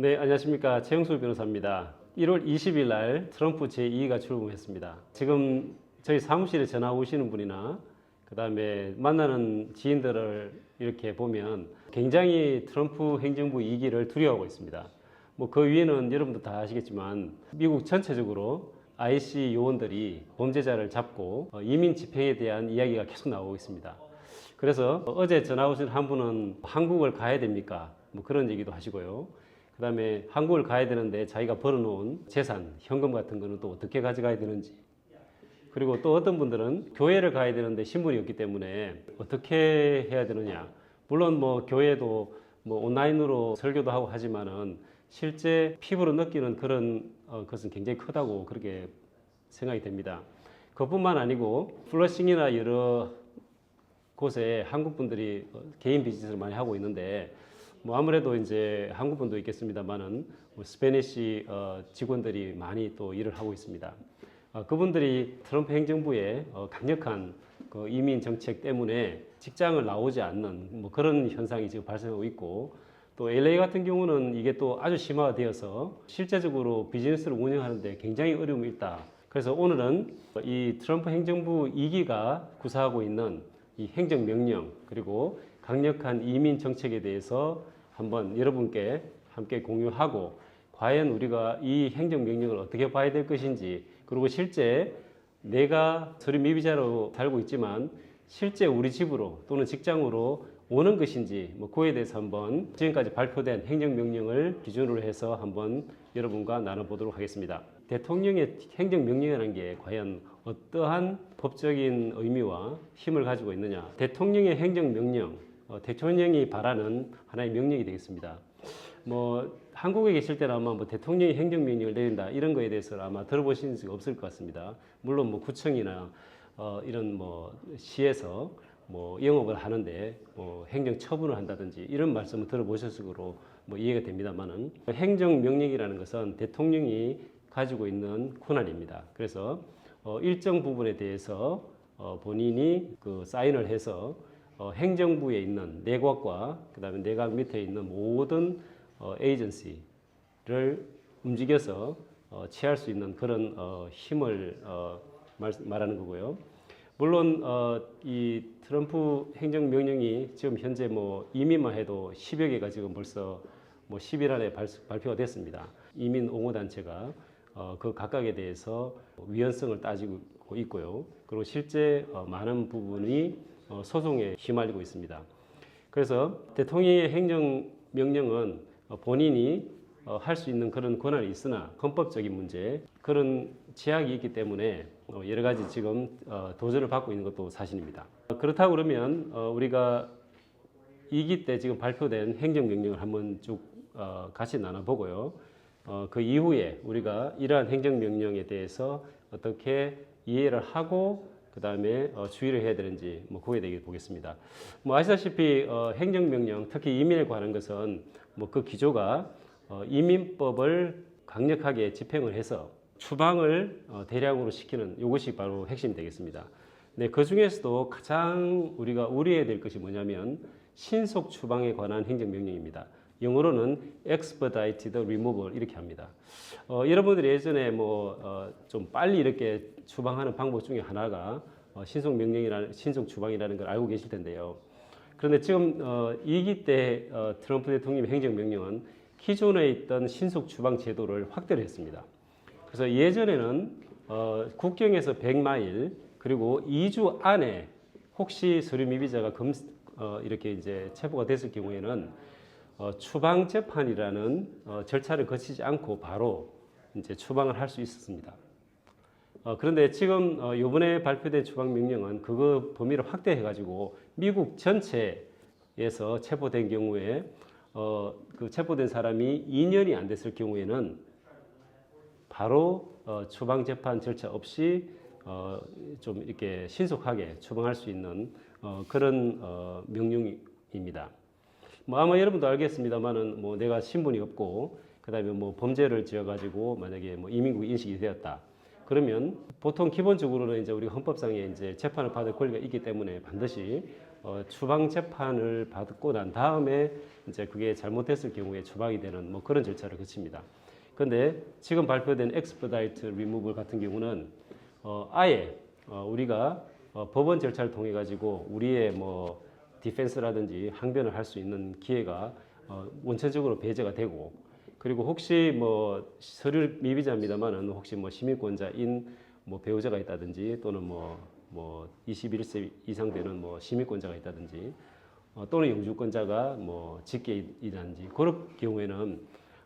네, 안녕하십니까. 최영수 변호사입니다. 1월 20일 날 트럼프 제2가 출범했습니다. 지금 저희 사무실에 전화 오시는 분이나 그 다음에 만나는 지인들을 이렇게 보면 굉장히 트럼프 행정부 2기를 두려워하고 있습니다. 뭐 그 위에는 여러분도 다 아시겠지만 미국 전체적으로 IC 요원들이 범죄자를 잡고 어, 이민 집행에 대한 이야기가 계속 나오고 있습니다. 그래서 어제 전화 오신 한 분은 한국을 가야 됩니까? 뭐 그런 얘기도 하시고요. 그 다음에 한국을 가야 되는데 자기가 벌어놓은 재산, 현금 같은 거는 또 어떻게 가져가야 되는지. 그리고 또 어떤 분들은 교회를 가야 되는데 신분이 없기 때문에 어떻게 해야 되느냐. 물론 뭐 교회도 뭐 온라인으로 설교도 하고 하지만은 실제 피부로 느끼는 그런 어, 것은 굉장히 크다고 그렇게 생각이 됩니다. 그뿐만 아니고 플러싱이나 여러 곳에 한국 분들이 어, 개인 비즈니스를 많이 하고 있는데 뭐 아무래도 이제 한국 분도 있겠습니다만은 뭐 스페니시 어, 직원들이 많이 또 일을 하고 있습니다. 어, 그분들이 트럼프 행정부의 어, 강력한 그 이민 정책 때문에 직장을 나오지 않는 뭐 그런 현상이 지금 발생하고 있고 또 LA 같은 경우는 이게 또 아주 심화되어서 실제적으로 비즈니스를 운영하는데 굉장히 어려움이 있다. 그래서 오늘은 이 트럼프 행정부 2기가 구사하고 있는 이 행정명령 그리고 강력한 이민 정책에 대해서 한번 여러분께 함께 공유하고 과연 우리가 이 행정명령을 어떻게 봐야 될 것인지 그리고 실제 내가 서류 미비자로 살고 있지만 실제 우리 집으로 또는 직장으로 오는 것인지 뭐 그에 대해서 한번 지금까지 발표된 행정명령을 기준으로 해서 한번 여러분과 나눠보도록 하겠습니다. 대통령의 행정명령이라는 게 과연 어떠한 법적인 의미와 힘을 가지고 있느냐. 대통령의 행정명령, 어, 대통령이 바라는 하나의 명령이 되겠습니다. 뭐 한국에 계실 때는 아마 뭐 대통령이 행정명령을 내린다 이런 거에 대해서 아마 들어보신 적이 없을 것 같습니다. 물론 뭐 구청이나 어, 이런 뭐 시에서 뭐 영업을 하는데 뭐 행정 처분을 한다든지 이런 말씀을 들어보셨을 거로 뭐 이해가 됩니다만은 행정 명령이라는 것은 대통령이 가지고 있는 권한입니다. 그래서 어, 일정 부분에 대해서 어, 본인이 그 사인을 해서 어, 행정부에 있는 내각과 그다음에 내각 밑에 있는 모든 어, 에이전시를 움직여서 어, 취할 수 있는 그런 어, 힘을 어, 말, 말하는 거고요. 물론 어, 이 트럼프 행정 명령이 지금 현재 뭐 이민만 해도 10여 개가 지금 벌써 뭐 10일 안에 발, 발표가 됐습니다. 이민 옹호 단체가 어, 그 각각에 대해서 위헌성을 따지고 있고요. 그리고 실제 어, 많은 부분이 어, 소송에 휘말리고 있습니다. 그래서 대통령의 행정명령은 어, 본인이 어, 할수 있는 그런 권한이 있으나 헌법적인 문제 그런 제약이 있기 때문에 어, 여러 가지 지금 어, 도전을 받고 있는 것도 사실입니다. 어, 그렇다고 그러면 어, 우리가 2기 때 지금 발표된 행정명령을 한번 쭉 어, 같이 나눠보고요. 어, 그 이후에 우리가 이러한 행정명령에 대해서 어떻게 이해를 하고 그 다음에 어, 주의를 해야 되는지 뭐 그거에 대해 보겠습니다. 뭐 아시다시피 어, 행정명령 특히 이민에 관한 것은 뭐 그 기조가 어, 이민법을 강력하게 집행을 해서 추방을 어, 대량으로 시키는 이것이 바로 핵심이 되겠습니다. 네, 그 중에서도 가장 우리가 우려해야 될 것이 뭐냐면 신속 추방에 관한 행정명령입니다. 영어로는 expedited removal 이렇게 합니다. 어, 여러분들이 예전에 뭐좀 빨리 이렇게 추방하는 방법 중에 하나가 어, 신속 명령이라는 신속 추방이라는 걸 알고 계실 텐데요. 그런데 지금 어, 2기 때 어, 트럼프 대통령 행정명령은 기존에 있던 신속 추방 제도를 확대를 했습니다. 그래서 예전에는 어, 국경에서 100마일 그리고 2주 안에 혹시 서류 미비자가 검, 어, 이렇게 이제 체포가 됐을 경우에는 어, 추방 재판이라는 어, 절차를 거치지 않고 바로 이제 추방을 할 수 있었습니다. 어, 그런데 지금 어, 이번에 발표된 추방 명령은 그거 범위를 확대해 가지고 미국 전체에서 체포된 경우에 어, 그 체포된 사람이 2년이 안 됐을 경우에는 바로 어, 추방 재판 절차 없이 어, 좀 이렇게 신속하게 추방할 수 있는 어, 그런 어, 명령입니다. 뭐 아마 여러분도 알겠습니다만은 뭐 내가 신분이 없고 그다음에 뭐 범죄를 지어가지고 만약에 뭐 이민국 인식이 되었다. 그러면 보통 기본적으로는 이제 우리 헌법상에 이제 재판을 받을 권리가 있기 때문에 반드시 어, 추방 재판을 받고 난 다음에 이제 그게 잘못됐을 경우에 추방이 되는 뭐 그런 절차를 거칩니다. 그런데 지금 발표된 엑스퍼다이트 리무블 같은 경우는 어, 아예 어, 우리가 어, 법원 절차를 통해 가지고 우리의 뭐 디펜스라든지 항변을 할 수 있는 기회가 어, 원천적으로 배제가 되고 그리고 혹시 뭐 서류 미비자입니다만은 혹시 뭐 시민권자인 뭐 배우자가 있다든지 또는 뭐뭐 21세 이상 되는 뭐 시민권자가 있다든지 어, 또는 영주권자가 뭐 직계이라든지 그런 경우에는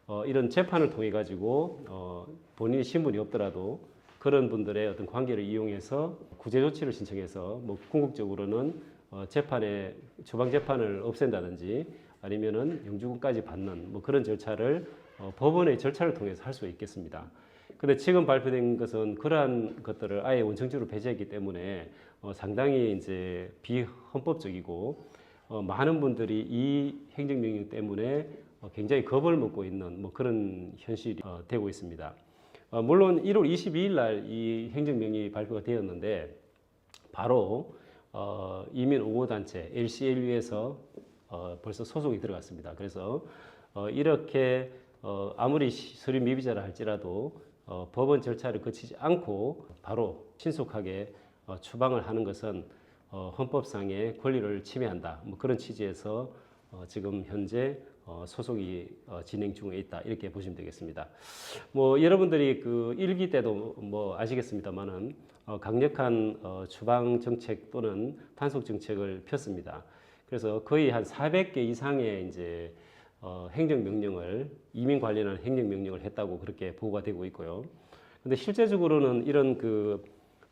어, 이런 재판을 통해 가지고 어, 본인이 신분이 없더라도 그런 분들의 어떤 관계를 이용해서 구제 조치를 신청해서 뭐 궁극적으로는 어, 재판에 주방 재판을 없앤다든지 아니면은 영주권까지 받는 뭐 그런 절차를 어, 법원의 절차를 통해서 할 수 있겠습니다. 근데 지금 발표된 것은 그러한 것들을 아예 원천적으로 배제했기 때문에 어, 상당히 이제 비헌법적이고 어, 많은 분들이 이 행정명령 때문에 어, 굉장히 겁을 먹고 있는 뭐 그런 현실이 어, 되고 있습니다. 어, 물론 1월 22일 날 이 행정명령이 발표가 되었는데 바로 어, 이민 옹호 단체 LCLU에서 어, 벌써 소송이 들어갔습니다. 그래서 어, 이렇게 어, 아무리 시- 서류 미비자라 할지라도 어, 법원 절차를 거치지 않고 바로 신속하게 어, 추방을 하는 것은 어, 헌법상의 권리를 침해한다. 뭐 그런 취지에서 어, 지금 현재 어, 소송이 어, 진행 중에 있다. 이렇게 보시면 되겠습니다. 뭐 여러분들이 그 일기 때도 뭐 아시겠습니다만은 어, 강력한 어, 추방 정책 또는 단속 정책을 폈습니다. 그래서 거의 한 400개 이상의 이제 어, 행정명령을 이민 관련한 행정명령을 했다고 그렇게 보고가 되고 있고요. 근데 실제적으로는 이런 그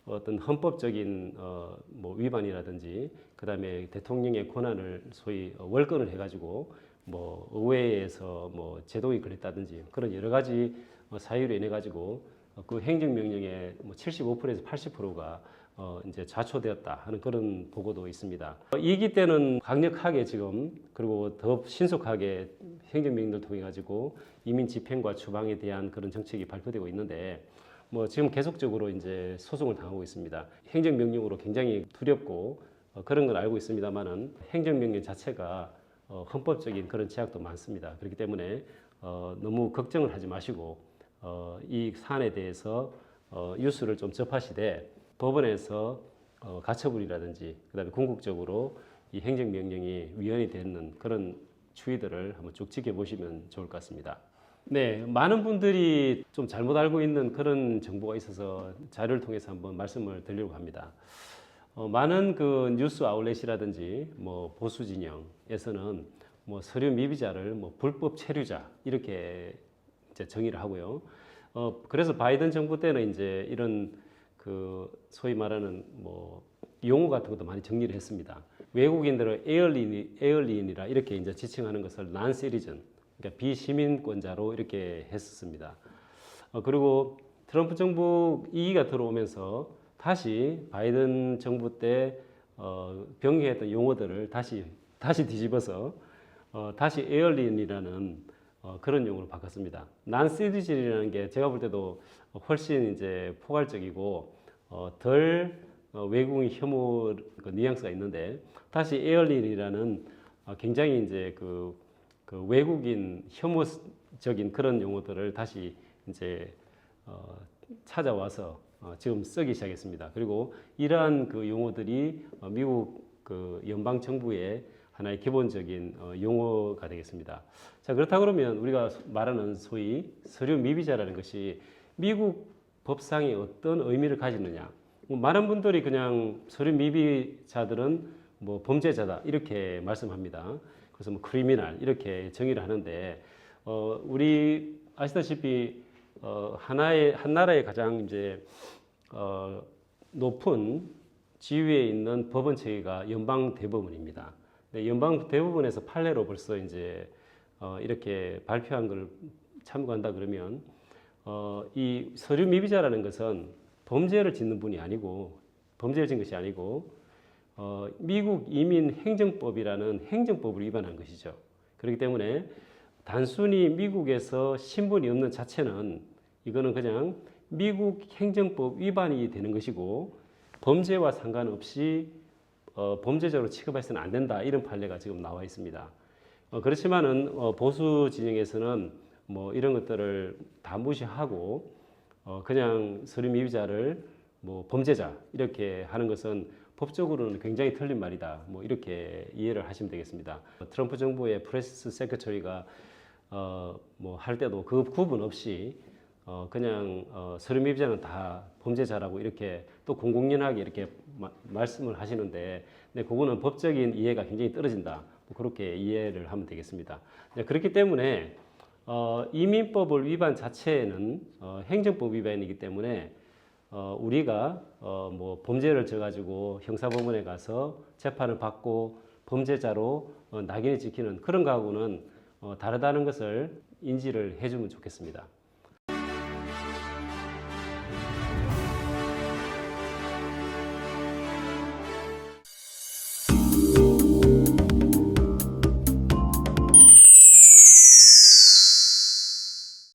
어떤 헌법적인 어, 뭐 위반이라든지 그다음에 대통령의 권한을 소위 어, 월권을 해가지고 뭐 의회에서 뭐 제동이 걸렸다든지 그런 여러 가지 어, 사유로 인해 가지고 어, 그 행정명령의 뭐 75%에서 80%가 어, 이제 좌초되었다 하는 그런 보고도 있습니다. 어, 이기 때는 강력하게 지금 그리고 더 신속하게 행정명령을 통해 가지고 이민 집행과 추방에 대한 그런 정책이 발표되고 있는데 뭐 지금 계속적으로 이제 소송을 당하고 있습니다. 행정명령으로 굉장히 두렵고 어, 그런 걸 알고 있습니다만은 행정명령 자체가 어, 헌법적인 그런 제약도 많습니다. 그렇기 때문에 어, 너무 걱정을 하지 마시고 어, 이 사안에 대해서 어, 뉴스를 좀 접하시되 법원에서 어, 가처분이라든지 그다음에 궁극적으로 이 행정명령이 위헌이 되는 그런 추이들을 한번 쭉 지켜보시면 좋을 것 같습니다. 네, 많은 분들이 좀 잘못 알고 있는 그런 정보가 있어서 자료를 통해서 한번 말씀을 드리려고 합니다. 어, 많은 그 뉴스 아울렛이라든지 뭐 보수 진영에서는 뭐 서류 미비자를 뭐 불법 체류자 이렇게 이제 정의를 하고요. 어, 그래서 바이든 정부 때는 이제 이런 그 소위 말하는 뭐 용어 같은 것도 많이 정리를 했습니다. 외국인들을 에얼린, 에얼린이라 이렇게 이제 지칭하는 것을 난 시리즌, 그러니까 비시민권자로 이렇게 했었습니다. 어, 그리고 트럼프 정부 2기가 들어오면서 다시 바이든 정부 때 어, 병행했던 용어들을 다시 다시 뒤집어서 어, 다시 에얼린이라는 어, 그런 용어로 바꿨습니다. 난 시리즌이라는 게 제가 볼 때도 훨씬 이제 포괄적이고 어, 덜 어, 외국인 혐오 그 뉘앙스가 있는데 다시 에얼린이라는 어, 굉장히 이제 그, 그 외국인 혐오적인 그런 용어들을 다시 이제 어, 찾아와서 어, 지금 쓰기 시작했습니다. 그리고 이러한 그 용어들이 어, 미국 그 연방 정부의 하나의 기본적인 어, 용어가 되겠습니다. 자 그렇다 그러면 우리가 말하는 소위 서류 미비자라는 것이 미국 법상에 어떤 의미를 가지느냐? 뭐 많은 분들이 그냥 서류 미비자들은 뭐 범죄자다 이렇게 말씀합니다. 그래서 뭐 크리미널 이렇게 정의를 하는데 어, 우리 아시다시피 어, 하나의 한 나라의 가장 이제 어, 높은 지위에 있는 법원 체계가 연방 대법원입니다. 네, 연방 대법원에서 판례로 벌써 이제 어, 이렇게 발표한 걸 참고한다 그러면 어, 이 서류 미비자라는 것은 범죄를 짓는 분이 아니고 범죄를 짓는 것이 아니고 어, 미국 이민 행정법이라는 행정법을 위반한 것이죠. 그렇기 때문에 단순히 미국에서 신분이 없는 자체는 이거는 그냥 미국 행정법 위반이 되는 것이고 범죄와 상관없이 어, 범죄자로 취급해서는 안 된다 이런 판례가 지금 나와 있습니다. 어, 그렇지만은 어, 보수 진영에서는 뭐 이런 것들을 다 무시하고 어, 그냥 서류 미비자를 뭐 범죄자 이렇게 하는 것은 법적으로는 굉장히 틀린 말이다. 뭐 이렇게 이해를 하시면 되겠습니다. 트럼프 정부의 프레스 세크터리가 어, 뭐 할 때도 그 구분 없이 어, 그냥 어, 서류 미비자는 다 범죄자라고 이렇게 또 공공연하게 이렇게 마- 말씀을 하시는데, 근데 그거는 법적인 이해가 굉장히 떨어진다. 뭐 그렇게 이해를 하면 되겠습니다. 네, 그렇기 때문에 어, 이민법을 위반 자체는 어, 행정법 위반이기 때문에 어, 우리가 어, 뭐 범죄를 져가지고 형사법원에 가서 재판을 받고 범죄자로 어, 낙인을 찍히는 그런 거하고는 어, 다르다는 것을 인지를 해주면 좋겠습니다.